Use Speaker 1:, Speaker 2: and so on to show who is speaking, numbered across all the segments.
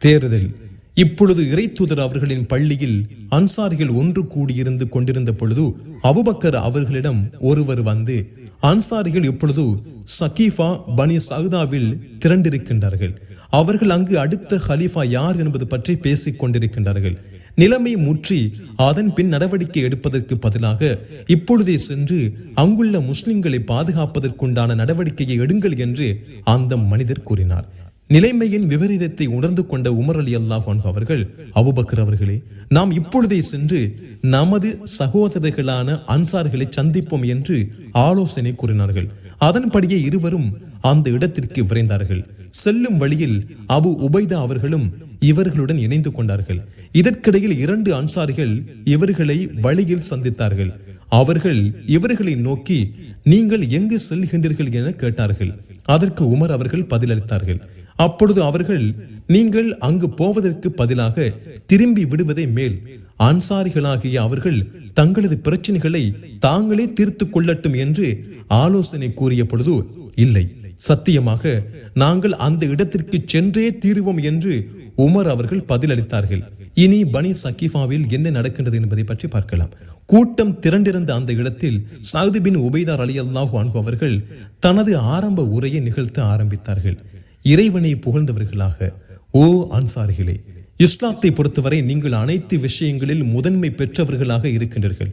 Speaker 1: தேர்தல் இப்பொழுது இறைத்துதர் அவர்களின் பள்ளியில் அன்சாரிகள் ஒன்று கூடியிருந்து கொண்டிருந்த பொழுது அபுபக்கர் அவர்களிடம் ஒருவர் வந்து அன்சாரிகள் இப்பொழுது சகீஃபா பனி சவுதாவில் திரண்டிருக்கின்றார்கள். அவர்கள் அங்கு அடுத்த ஹலீஃபா யார் என்பது பற்றி பேசிக் கொண்டிருக்கின்றார்கள். நிலைமை முற்றி அதன் பின் நடவடிக்கை எடுப்பதற்கு பதிலாக இப்பொழுதே சென்று அங்குள்ள முஸ்லிம்களை பாதுகாப்பதற்குண்டான நடவடிக்கையை எடுங்கள் என்று அந்த மனிதர் கூறினார். நிலைமையின் விபரீதத்தை உணர்ந்து கொண்ட உமர் அலி அல்லாஹான் அவர்கள் அபுபக்கர் அவர்களே நாம் இப்பொழுதே சென்று நமது சகோதரர்களான அன்சார்களை சந்திப்போம் என்று ஆலோசனை கூறினார்கள். அதன்படியே இருவரும் அந்த இடத்திற்கு விரைந்தார்கள். செல்லும் வழியில் அபு உபைதா அவர்களும் இவர்களுடன் இணைந்து கொண்டார்கள். இதற்கிடையில் இரண்டு அன்சாரிகள் இவர்களை வழியில் சந்தித்தார்கள். அவர்கள் இவர்களை நோக்கி நீங்கள் எங்கு செல்கின்றீர்கள் என கேட்டார்கள். அதற்கு உமர் அவர்கள் பதிலளித்தார்கள். அப்பொழுது அவர்கள் நீங்கள் அங்கு போவதற்கு பதிலாக திரும்பி விடுவதே மேல் அன்சாரிகளாகிய அவர்கள் தங்களது பிரச்சனைகளை தாங்களே தீர்த்து கொள்ளட்டும் என்று ஆலோசனை கூறிய பொழுது இல்லை சத்தியமாக நாங்கள் அந்த இடத்திற்கு சென்றே தீருவோம் என்று உமர் அவர்கள் பதிலளித்தார்கள். இனி பனி சக்கிஃபாவில் என்ன நடக்கின்றது என்பதை பற்றி பார்க்கலாம். கூட்டம் திரண்டிருந்த அந்த இடத்தில் சவுதி பின் உபைதார் அலி அல்லாஹு அன்ஹு அவர்கள் தனது ஆரம்ப உரையை நிகழ்த்த ஆரம்பித்தார்கள். இறைவனை புகழ்ந்தவர்களாக ஓ அன்சாரிகளே இஸ்லாத்தை பொறுத்தவரை நீங்கள் அனைத்து விஷயங்களில் முதன்மை பெற்றவர்களாக இருக்கின்றீர்கள்.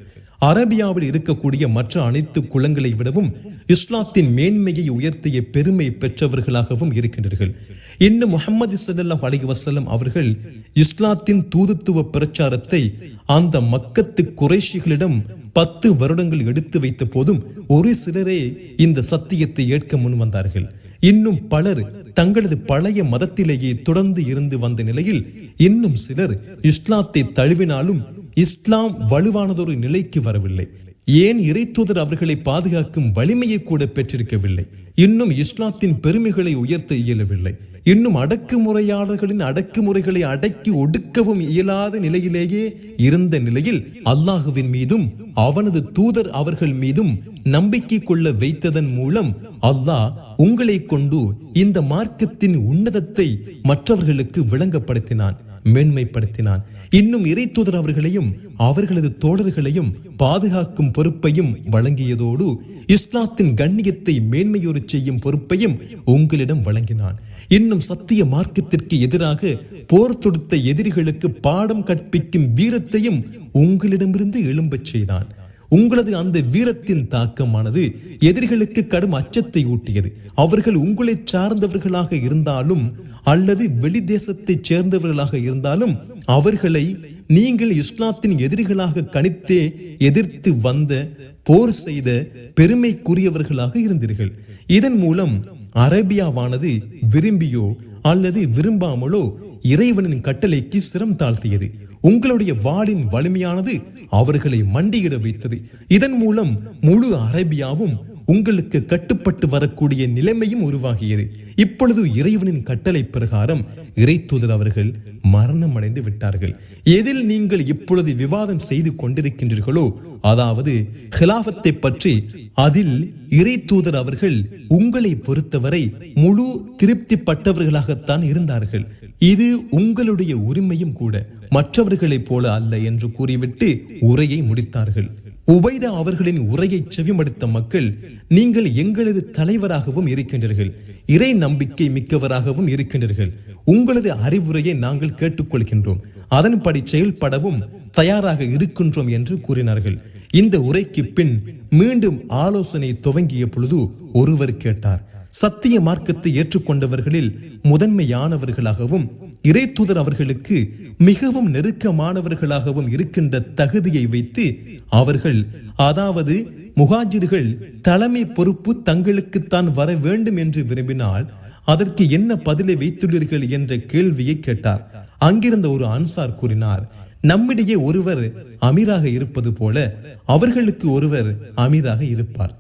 Speaker 1: அரேபியாவில் இருக்கக்கூடிய மற்ற அனைத்து குலங்களை விடவும் இஸ்லாத்தின் மேன்மையை உயர்த்திய பெருமை பெற்றவர்களாகவும் இருக்கின்றீர்கள். இன்னும் முகமது ஸல்லல்லாஹு அலி வசலம் அவர்கள் இஸ்லாத்தின் தூதுத்துவ பிரச்சாரத்தை அந்த மக்கத்து குறைஷிகளிடம் பத்து வருடங்கள் எடுத்து வைத்த போதும் ஒரு சிலரே இந்த சத்தியத்தை ஏற்க முன் வந்தார்கள் இன்னும் பலர் தங்களது பழைய மதத்திலேயே தொடர்ந்து இருந்து வந்த நிலையில் இன்னும் சிலர் இஸ்லாத்தை தழுவினாலும் இஸ்லாம் வலுவானதொரு நிலைக்கு வரவில்லை. ஏன் இறைத்தூதர் அவர்களை பாதுகாக்கும் வலிமையை கூட பெற்றிருக்கவில்லை. இன்னும் இஸ்லாத்தின் பெருமைகளை உயர்த்த இயலவில்லை. இன்னும் அடக்குமுறையாளர்களின் அடக்குமுறைகளை அடக்கி ஒடுக்கவும் இயலாத நிலையிலேயே இருந்த நிலையில் அல்லாஹுவின் மீதும் அவனது தூதர் அவர்கள் மீதும் நம்பிக்கை கொள்ள வைத்ததன் மூலம் அல்லாஹ் உங்களை கொண்டு இந்த மார்க்கத்தின் உன்னதத்தை மற்றவர்களுக்கு விளங்கப்படுத்தினான் மேன்மைப்படுத்தினான். இன்னும் இறை தூதர் அவர்களையும் அவர்களது தோழர்களையும் பாதுகாக்கும் பொறுப்பையும் வழங்கியதோடு இஸ்லாத்தின் கண்ணியத்தை மேன்மையோறு செய்யும் பொறுப்பையும் உங்களிடம் வழங்கினான். இன்னும் சத்திய மார்க்கத்திற்கு எதிராக போர் தொடுத்த எதிரிகளுக்கு பாடம் கற்பிக்கும் வீரத்தையும் உங்களிடமிருந்து எழும்பச் செய்தான். உங்களது அந்த வீரத்தின் தாக்கமானது எதிரிகளுக்கு கடும் அச்சத்தை ஊட்டியது. அவர்கள் உங்களை சார்ந்தவர்களாக இருந்தாலும் அல்லது வெளி தேசத்தைச் சேர்ந்தவர்களாக இருந்தாலும் அவர்களை நீங்கள் இஸ்லாத்தின் எதிரிகளாக கணித்தே எதிர்த்து வந்த போர் செய்த பெருமைக்குரியவர்களாக இருந்தீர்கள். இதன் மூலம் அரேபியாவானது விரும்பியோ அல்லது விரும்பாமலோ இறைவனின் கட்டளைக்கு சிரம் தாழ்த்தியது. உங்களுடைய வாளின் வலிமையானது அவர்களை மண்டியிட வைத்தது. இதன் மூலம் முழு அரேபியாவும் உங்களுக்கு கட்டுப்பட்டு வரக்கூடிய நிலைமையும் உருவாகியது. இப்பொழுது இறைவனின் கட்டளை பிரகாரம் இறைத்தூதர் அவர்கள் மரணம் அடைந்து விட்டார்கள். எதில் நீங்கள் இப்பொழுது விவாதம் செய்து கொண்டிருக்கின்றீர்களோ அதாவது ஹிலாபத்தை பற்றி அதில் இறைத்தூதர் அவர்கள் உங்களை பொறுத்தவரை முழு திருப்திப்பட்டவர்களாகத்தான் இருந்தார்கள். இது உங்களுடைய உரிமையும் கூட மற்றவர்களைப் போல அல்ல என்று கூறிவிட்டு உரையை முடித்தார்கள். உபைதா அவர்களின் உரையை செவிமடுத்த மக்கள் நீங்கள் எங்களது தலைவராகவும் இருக்கின்றீர்கள். இறை நம்பிக்கை மிக்கவராகவும் இருக்கின்றீர்கள். உங்களது அறிவுரையை நாங்கள் கேட்டுக்கொள்கின்றோம். அதன்படி செயல்படவும் தயாராக இருக்கின்றோம் என்று கூறினார்கள். இந்த உரைக்கு பின் மீண்டும் ஆலோசனை துவங்கிய பொழுது ஒருவர் கேட்டார். சத்திய மார்க்கத்தை ஏற்றுக்கொண்டவர்களில் முதன்மையானவர்களாகவும் இறைத்துதர் அவர்களுக்கு மிகவும் நெருக்கமானவர்களாகவும் இருக்கின்ற தகுதியை வைத்து அவர்கள் அதாவது முகாஜிர்கள் தலைமை பொறுப்பு தங்களுக்குத்தான் வர வேண்டும் என்று விரும்பினால் அதற்கு என்ன பதிலை வைத்துள்ளீர்கள் என்ற கேள்வியை கேட்டார். அங்கிருந்த ஒரு அன்சார் கூறினார் நம்மிடையே ஒருவர் அமீராக இருப்பது போல அவர்களுக்கு ஒருவர் அமீராக இருப்பார்.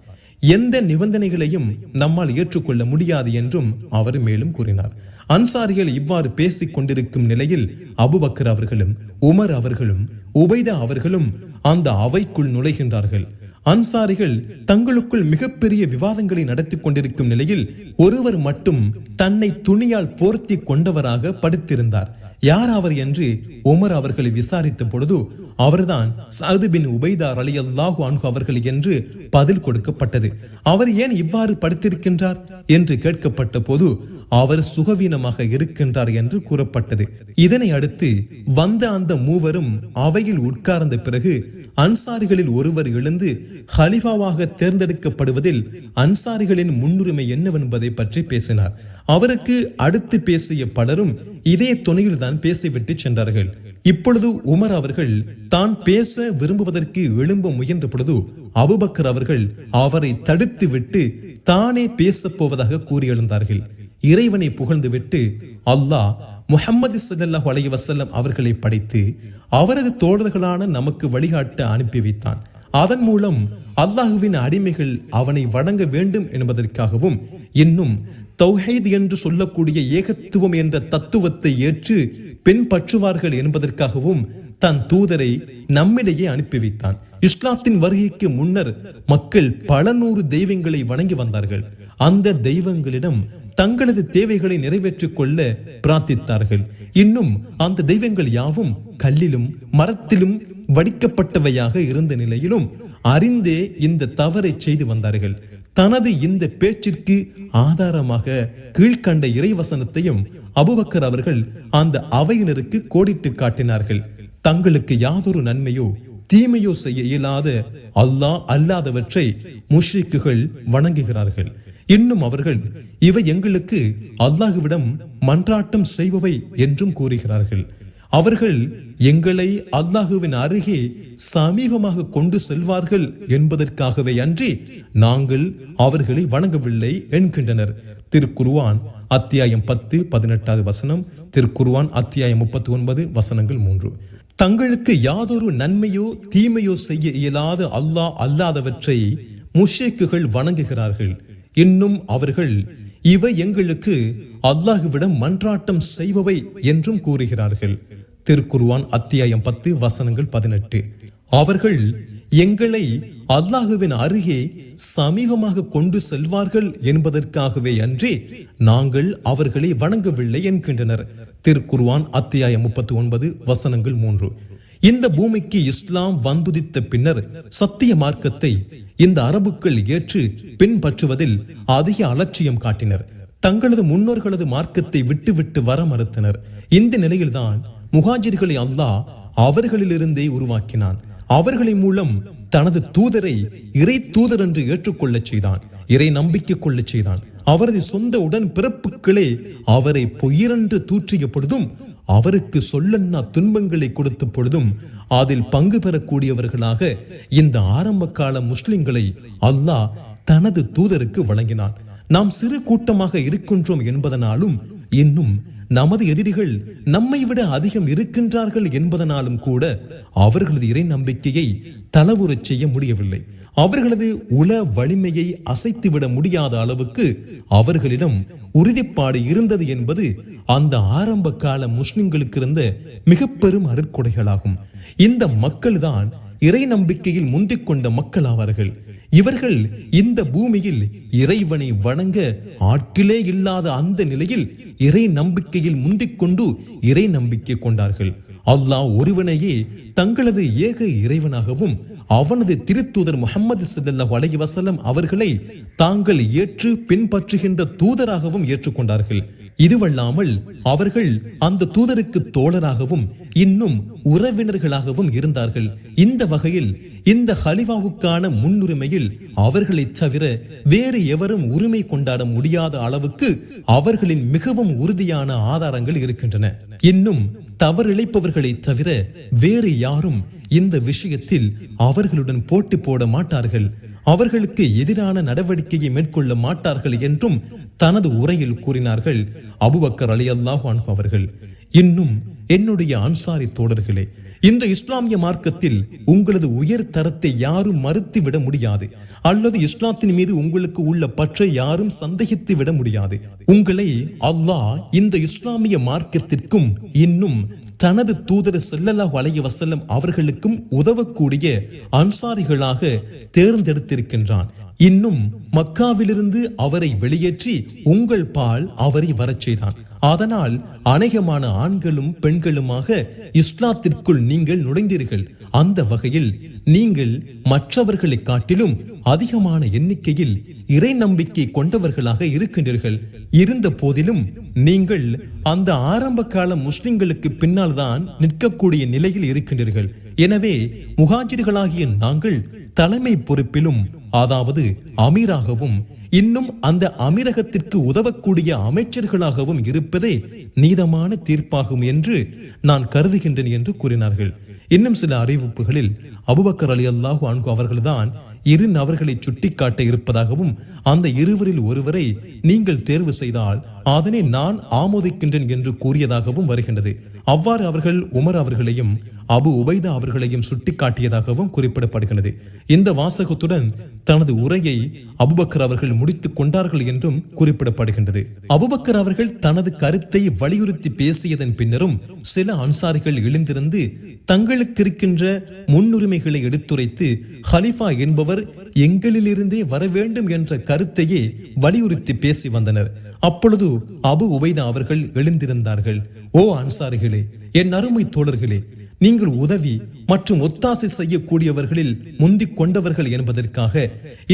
Speaker 1: எந்த நிபந்தனைகளையும் நம்மால் ஏற்றுக்கொள்ள முடியாது என்றும் அவர் மேலும் கூறினார். அன்சாரிகள் இவ்வாறு பேசிக் கொண்டிருக்கும் நிலையில் அபுபக்கர் அவர்களும் உமர் அவர்களும் உபைதா அவர்களும் அந்த அவைக்குள் நுழைகின்றார்கள். அன்சாரிகள் தங்களுக்குள் மிகப்பெரிய விவாதங்களை நடத்தி கொண்டிருக்கும் நிலையில் ஒருவர் மட்டும் தன்னை துணியால் போர்த்தி கொண்டவராக படுத்திருந்தார். யார் அவர் என்று உமர் அவர்களை விசாரித்த பொழுது அவர்தான் சஅது பின் உபைதார் அலி அல்லாஹு அன்ஹு அவர்கள் என்று பதில் கொடுக்கப்பட்டது. அவர் ஏன் இவ்வாறு படுத்திருக்கின்றார்? என்று கேட்கப்பட்ட போது அவர் சுகவீனமாக இருக்கின்றார் என்று கூறப்பட்டது. இதனை அடுத்து வந்த அந்த மூவரும் அவையில் உட்கார்ந்த பிறகு அன்சாரிகளில் ஒருவர் எழுந்து ஹலிஃபாவாக தேர்ந்தெடுக்கப்படுவதில் அன்சாரிகளின் முன்னுரிமை என்னவென்பதை பற்றி பேசினார். அவருக்கு அடுத்து பேசிய பலரும் இதே துணையில் தான் பேசிவிட்டு சென்றார்கள். இப்பொழுது உமர் அவர்கள் தான் பேச விரும்புவதற்கு எழும்ப முயன்ற பொழுது அபுபக்கர் அவர்கள் அவரை தடுத்து விட்டு தானே பேசப் போவதாக கூறி எழுந்தார்கள் இறைவனை புகழ்ந்துவிட்டு அல்லாஹ் முஹம்மது சல்லாஹ் அலைய வசல்லம் அவர்களை படைத்து அவரது தோழர்களான நமக்கு வழிகாட்ட அனுப்பி வைத்தான். அதன் மூலம் அல்லாஹுவின் அடிமைகள் அவனை வணங்க வேண்டும் என்பதற்காகவும் இன்னும் தௌஹீத் என்று சொல்லக்கூடிய ஏகத்துவம் என்ற தத்துவத்தை ஏற்று பின்பற்றுவார்கள் என்பதற்காகவும் தன் தூதரை நம்மிடையே அனுப்பி வைத்தான் இஸ்லாத்தின் வருகைக்கு முன்னர் மக்கள் பல நூறு தெய்வங்களை வணங்கி வந்தார்கள். அந்த தெய்வங்களிடம் தங்களது தேவைகளை நிறைவேற்றிக் கொள்ள பிரார்த்தித்தார்கள். இன்னும் அந்த தெய்வங்கள் யாவும் கல்லிலும் மரத்திலும் வடிக்கப்பட்டவையாக இருந்த நிலையிலும் அறிந்தே இந்த தவறை செய்து வந்தார்கள். தனது இந்த பேச்சிற்கு ஆதாரமாக கீழ்கண்ட இறைவசனத்தையும் அபுபக்கர் அவர்கள் அந்த அவையினருக்கு கோடிட்டு காட்டினார்கள். தங்களுக்கு யாதொரு நன்மையோ தீமையோ செய்ய இயலாத அல்லாஹ் அல்லாதவற்றை முஷ்ரிக்குகள் வணங்குகிறார்கள். இன்னும் அவர்கள் இவை எங்களுக்கு அல்லாஹுவிடம் மன்றாட்டம் செய்பவை என்றும் கூறுகிறார்கள். அவர்கள் எங்களை அல்லாஹுவின் அருகே சமீபமாக கொண்டு செல்வார்கள் என்பதற்காகவே அன்றி நாங்கள் அவர்களை வணங்கவில்லை என்கின்றனர். திருக்குருவான் அத்தியாயம் பத்து பதினெட்டாவது வசனம். திருக்குருவான் அத்தியாயம் முப்பத்தி ஒன்பது வசனங்கள் மூன்று. தங்களுக்கு யாதொரு நன்மையோ தீமையோ செய்ய இயலாத அல்லாஹ் அல்லாதவற்றை முஷேக்குகள் வணங்குகிறார்கள். இன்னும் அவர்கள் இவை எங்களுக்கு அல்லாஹுவிடம் மன்றாட்டம் செய்பவை என்றும் கூறுகிறார்கள். திருக்குருவான் அத்தியாயம் பத்து வசனங்கள் பதினெட்டு. அவர்கள் எங்களை அல்லாஹுவின் அருகே சமீபமாக கொண்டு செல்வார்கள் என்பதற்காகவே அன்றி நாங்கள் அவர்களை வணங்கவில்லை என்கின்றனர். திருக்குருவான் அத்தியாயம் முப்பத்தி ஒன்பது வசனங்கள் மூன்று. இந்த பூமிக்கு இஸ்லாம் வந்துதித்த பின்னர் சத்திய மார்க்கத்தை இந்த அரபுக்கள் ஏற்று பின்பற்றுவதில் அதிக அலட்சியம் காட்டினர். தங்களது முன்னோர்களது மார்க்கத்தை விட்டுவிட்டு வர மறுத்தனர். இந்த நிலையில்தான் முகாஜிர்களை அல்லாஹ் அவர்களிலிருந்தே உருவாக்கினான். அவர்களின் மூலம் தனது தூதரை இறை தூதர் என்று ஏற்றுக்கொள்ளச் செய்தான். இறை நம்பிக்கை கொள்ளச் செய்தான். அவரது சொந்த உடன் பிறப்புகளே அவரை பொய்யரென்று தூற்றிய பொழுதும் அவருக்கு சொல்லன்னா துன்பங்களை கொடுத்த பொழுதும் அதில் பங்கு பெறக்கூடியவர்களாக இந்த ஆரம்ப கால முஸ்லிம்களை அல்லாஹ் தனது தூதருக்கு வழங்கினான். நாம் சிறு கூட்டமாக இருக்கின்றோம் என்பதனாலும் இன்னும் நமது எதிரிகள் நம்மை விட அதிகம் இருக்கின்றார்கள் என்பதனாலும் கூட அவர்களது இறை நம்பிக்கையை தளவுறச் செய்ய முடியவில்லை. அவர்களது உள வலிமையை அசைத்துவிட முடியாத அளவுக்கு அவர்களிடம் உறுதிப்பாடு இருந்தது என்பது அந்த ஆரம்ப கால முஸ்லிம்களுக்கு இருந்த மிக பெரும் அருட்கொடைகளாகும். இந்த மக்கள்தான் இறை நம்பிக்கையில் முந்திக் கொண்ட மக்கள் ஆவார்கள் இவர்கள் இந்த பூமியில் இறைவனை வணங்க ஆட்களே இல்லாத அந்த நிலையில் இறை நம்பிக்கையில் முந்திக் கொண்டு இறை நம்பிக்கை கொண்டார்கள். அல்லாஹ் ஒருவனையே தங்களது ஏக இறைவனாகவும் அவனது திருத்தூதர் முகமது ஸல்லல்லாஹு அலைஹி வசலம் அவர்களை தாங்கள் ஏற்று பின்பற்றுகின்ற தூதராகவும் ஏற்றுக்கொண்டார்கள். இதுவல்லாமல் அவர்கள் அந்த தூதருக்கு தோழராகவும் இன்னும் உறவினர்களாகவும் இருந்தார்கள். இந்த வகையில் இந்த ஹலிவாவுக்கான முன்னுரிமையில் அவர்களைத் தவிர வேறு எவரும் உரிமை கொண்டாட முடியாத அளவுக்கு அவர்களின் மிகவும் உறுதியான ஆதாரங்கள் இருக்கின்றன. இன்னும் தவறிழைப்பவர்களை தவிர வேறு யாரும் இந்த விஷயத்தில் அவர்களுடன் போட்டி போட மாட்டார்கள். அவர்களுக்கு எதிரான நடவடிக்கையை மேற்கொள்ள மாட்டார்கள் என்றும் தனது உரையில் கூறினார்கள் அபுபக்கர் அலி அல்லாஹ் அவர்கள் இன்னும் என்னுடைய அன்சாரி தோழர்களே இந்த இஸ்லாமிய மார்க்கத்தில் உங்களது உயர் தரத்தை யாரும் மறுத்து விட முடியாது. அல்லது இஸ்லாத்தின் மீது உங்களுக்கு உள்ள பற்றை யாரும் சந்தேகித்து விட முடியாது. உங்களை அல்லாஹ் இந்த இஸ்லாமிய மார்க்கத்திற்கும் இன்னும் தனது தூதர் செல்லல்லா வலைய வசல்லம் அவர்களுக்கும் உதவக்கூடிய அன்சாரிகளாக தேர்ந்தெடுத்திருக்கின்றான். இன்னும் மக்காவிலிருந்து அவரை வெளியேற்றி உங்கள் பால் அவரை வரச் செய்தான். அதனால் அநேகமான ஆண்களும் பெண்களுமாக இஸ்லாத்திற்குள் நீங்கள் நுழைந்தீர்கள். அந்த வகையில் நீங்கள் மற்றவர்களை காட்டிலும் அதிகமான எண்ணிக்கையில் இறை நம்பிக்கை கொண்டவர்களாக இருக்கின்றீர்கள். இருந்த போதிலும் நீங்கள் அந்த ஆரம்ப கால முஸ்லிம்களுக்கு பின்னால் தான் நிற்கக்கூடிய நிலையில் இருக்கின்றீர்கள். எனவே முகாஜிர்களாகிய நாங்கள் தலைமை பொறுப்பிலும் அதாவது அமீராகவும் இன்னும் அந்த அமீரகத்திற்கு உதவக்கூடிய அமைச்சர்களாகவும் இருப்பதே நீதமான தீர்ப்பாகும் என்று நான் கருதுகின்றேன் என்று கூறினார்கள். இன்னும் சில அறிவிப்புகளில் அபுபக்கர் அலி அல்லாஹு அன்கு அவர்கள்தான் இரு நபர்களை சுட்டிக்காட்ட இருப்பதாகவும் அந்த இருவரில் ஒருவரை நீங்கள் தேர்வு செய்தால் அதனை நான் ஆமோதிக்கின்றேன் என்று கூறியதாகவும் வருகின்றது. அவ்வாறு அவர்கள் உமர் அவர்களையும் அபு உபைதா அவர்களையும் சுட்டிக்காட்டியதாகவும் குறிப்பிடப்படுகிறது இந்த வாசகத்துடன் தனது உரையை அபுபக்கர் அவர்கள் முடித்துக் கொண்டார்கள் என்றும் குறிப்பிடப்படுகின்றது. அபுபக்கர் அவர்கள் தனது கருத்தை வலியுறுத்தி பேசியதன் பின்னரும் சில அன்சாரிகள் எழுந்திருந்து தங்களுக்கு இருக்கின்ற முன்னுரிமைகளை எடுத்துரைத்து ஹலிஃபா என்பவர் எங்களிலிருந்தே வர வேண்டும் என்ற கருத்தையே வலியுறுத்தி பேசி வந்தனர். அப்பொழுது அபு உபைதா அவர்கள் எழுந்திருந்தார்கள். ஓ அன்சாரிகளே என் அருமை தோழர்களே நீங்கள் உதவி மற்றும் ஒத்தாசை செய்யக்கூடியவர்களில் முந்திக் கொண்டவர்கள் என்பதற்காக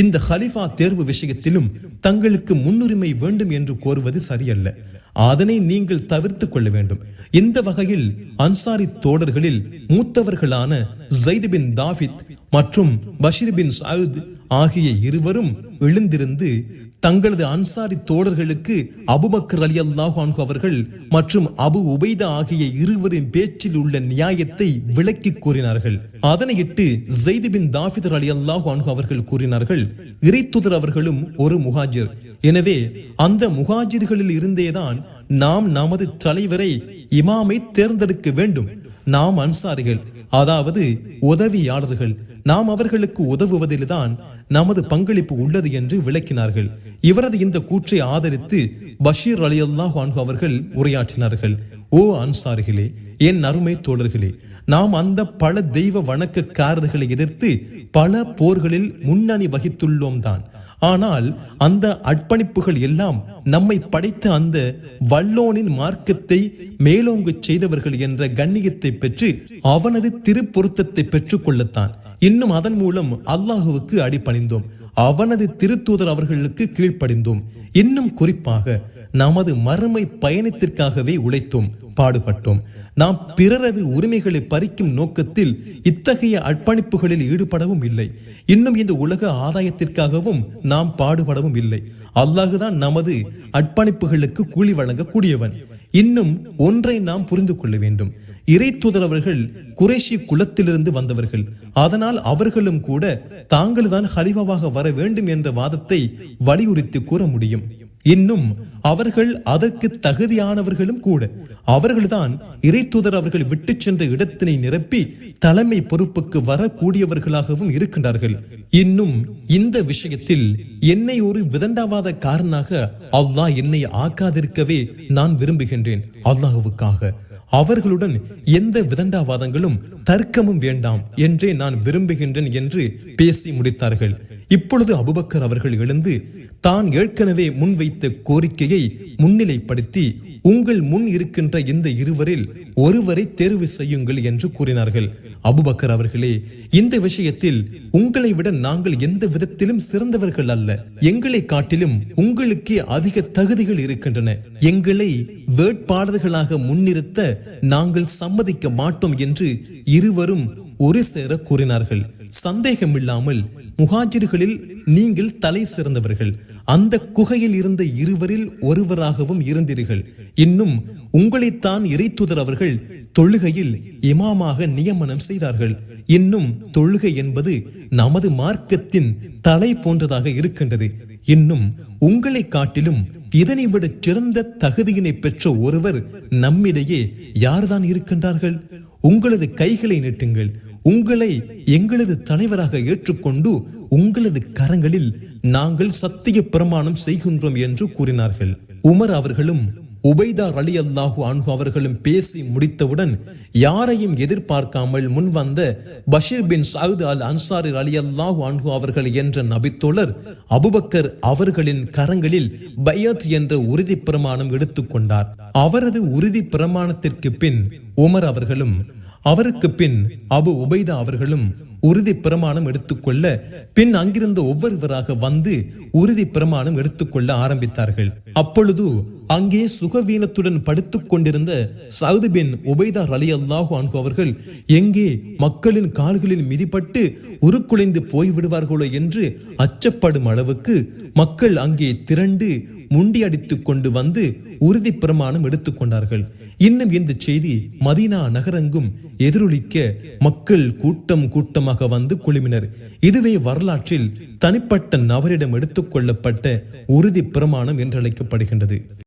Speaker 1: இந்த ஹலிஃபா தேர்வு விஷயத்திலும் தங்களுக்கு முன்னுரிமை வேண்டும் என்று கோருவது சரியல்ல. அதனை நீங்கள் தவிர்த்து கொள்ள வேண்டும். இந்த வகையில் அன்சாரி தோடர்களில் மூத்தவர்களான ஜைத் பின் தாஃபித் மற்றும் பஷீர் பின் சவுத் ஆகிய இருவரும் எழுந்திருந்து தங்களது அன்சாரி தோழர்களுக்கு அபுபக்கர் அலி அல்லாஹ் அவர்கள் மற்றும் அபு உபைதா ஆகிய இருவரின் பேச்சில் உள்ள நியாயத்தை விளக்கி கூறினார்கள். அதனையிட்டு ஜெய்து பின் தாஃபிதர் அலி அல்லாஹ் அவர்கள் கூறினார்கள் இறைத்துதர் அவர்களும் ஒரு முஹாஜிர். எனவே அந்த முஹாஜிர்களில் இருந்தேதான் நாம் நமது தலைவரை இமாமை தேர்ந்தெடுக்க வேண்டும். நாம் அன்சாரிகள் அதாவது உதவியாளர்கள். நாம் அவர்களுக்கு உதவுவதில்தான் நமது பங்களிப்பு உள்ளது என்று விளக்கினார்கள். இவரது இந்த கூற்றை ஆதரித்து பஷீர் அலி அல்லாஹ் அவர்கள் உரையாற்றினார்கள். ஓ அன்சாரிகளே என் அருமை தோழர்களே நாம் அந்த பல தெய்வ வணக்கக்காரர்களை எதிர்த்து பல போர்களில் முன்னணி வகித்துள்ளோம் தான் ஆனால் அந்த அர்ப்பணிப்புகள் எல்லாம் நம்மை படைத்த அந்த வல்லோனின் மார்க்கத்தை மேலோங்கு செய்தவர்கள் என்ற கண்ணியத்தை பெற்று அவனது திருப்பொருத்தத்தை பெற்றுக்கொள்ளத்தான். இன்னும் அதன் மூலம் அல்லாஹுவுக்கு அடிபணிந்தோம். அவனது திருத்தூதர் அவர்களுக்கு கீழ்ப்படிந்தோம். இன்னும் குறிப்பாக நமது மறுமை பயணத்திற்காகவே உழைத்தோம் பாடுபட்டோம். நாம் பிறரது உரிமைகளை பறிக்கும் நோக்கத்தில் இத்தகைய அர்ப்பணிப்புகளில் ஈடுபடவும் இல்லை. இன்னும் இந்த உலக ஆதாயத்திற்காகவும் நாம் பாடுபடவும் இல்லை. அல்லாஹுதான் நமது அர்ப்பணிப்புகளுக்கு கூலி வழங்கக்கூடியவன். இன்னும் ஒன்றை நாம் புரிந்து கொள்ள வேண்டும். இறை தூதரவர்கள் குறைஷி குலத்திலிருந்து வந்தவர்கள். அதனால் அவர்களும் கூட தாங்கள் தான் வர வேண்டும் என்ற வாதத்தை வலியுறுத்தி கூற முடியும். இன்னும் அவர்கள் அதற்கு தகுதியானவர்களும் கூட. அவர்கள்தான் இறைத்துதர் அவர்கள் விட்டு சென்ற இடத்தினை நிரப்பி தலைமை பொறுப்புக்கு வரக்கூடியவர்களாகவும் இருக்கின்றார்கள். இன்னும் இந்த விஷயத்தில் என்னை ஒரு விதண்டாவாத காரனாக அல்லாஹ் என்னை ஆக்காதிருக்கவே நான் விரும்புகின்றேன். அல்லாஹுவுக்காக. அவர்களுடன் எந்த விதண்டாவாதங்களும் தர்க்கமும் வேண்டாம் என்றே நான் விரும்புகின்றேன் என்று பேசி முடித்தார்கள். இப்பொழுது அபுபக்கர் அவர்கள் எழுந்து தான் ஏற்கனவே முன்வைத்த கோரிக்கையை முன்னிலைப்படுத்தி உங்கள் முன் இருக்கின்ற இந்த இருவரில் ஒருவரை தேர்வு செய்யுங்கள் என்று கூறினார்கள். அபுபக்கர் அவர்களே இந்த விஷயத்தில் உங்களை விட நாங்கள் எந்த விதத்திலும் சிறந்தவர்கள் அல்ல. எங்களை காட்டிலும் உங்களுக்கே அதிக தகுதிகள் இருக்கின்றன. எங்களை வேட்பாளர்களாக முன்னிறுத்த நாங்கள் சம்மதிக்க மாட்டோம் என்று இருவரும் ஒரு சேர கூறினார்கள். சந்தேகமில்லாமல் முகாஜிர்களில் நீங்கள் தலை சிறந்தவர்கள். அந்த குகையில் இருந்த இருவரில் ஒருவராகவும் இருந்தீர்கள். இன்னும் உங்களைத்தான் இறைத்துதர் அவர்கள் தொழுகையில் இமாமாக நியமனம் செய்தார்கள். இன்னும் தொழுகை என்பது நமது மார்க்கத்தின் தலை போன்றதாக இருக்கின்றது. இன்னும் உங்களை காட்டிலும் இதனை விட சிறந்த தகுதியினை பெற்ற ஒருவர் நம்மிடையே யார்தான் இருக்கின்றார்கள்? உங்களது கைகளை நீட்டுங்கள். உங்களை எங்களது தலைவராக ஏற்றுக்கொண்டு உங்களது கரங்களில் நாங்கள் சத்திய பிரமாணம் செய்கின்றோம் என்று கூறினார்கள். உமர் அவர்களும் உபைதா அலி அல்லாஹு அன்ஹு அவர்களும் பேசி முடித்தவுடன் யாரையும் எதிர்பார்க்காமல் முன் வந்த Bashir bin Saad al Ansari அலி அல்லாஹு அன்ஹு அவர்கள் என்ற நபித்தோழர் அபுபக்கர் அவர்களின் கரங்களில் பையத் என்ற உறுதி பிரமாணம் எடுத்துக்கொண்டார் அவரது உறுதி பிரமாணத்திற்கு பின் உமர் அவர்களும் அவருக்கு பின் அபு உபைதா அவர்களும் உறுதி பிரமாணம் எடுத்துக்கொள்ள பின் அங்கிருந்த ஒவ்வொருவராக வந்து உறுதி பிரமாணம் எடுத்துக்கொள்ள ஆரம்பித்தார்கள். அப்பொழுது அங்கே சுகவீனத்துடன் படுத்துக் கொண்டிருந்த சவுது பின் உபைதார் அலி அல்லாஹு அன்கு அவர்கள் எங்கே மக்களின் கால்களில் மிதிப்பட்டு உருக்குலைந்து போய்விடுவார்களோ என்று அச்சப்படும் அளவுக்கு மக்கள் அங்கே திரண்டு முண்டியடித்துக் கொண்டு வந்து உறுதி பிரமாணம் எடுத்துக்கொண்டார்கள். இன்னும் இந்த செய்தி மதீனா நகரெங்கும் எதிரொலிக்க மக்கள் கூட்டம் கூட்டமாக வந்து குழுமினர். இதுவே வரலாற்றில் தனிப்பட்ட நபரிடம் எடுத்துக்கொள்ளப்பட்ட உறுதி பிரமாணம் என்றழைக்கப்படுகின்றது.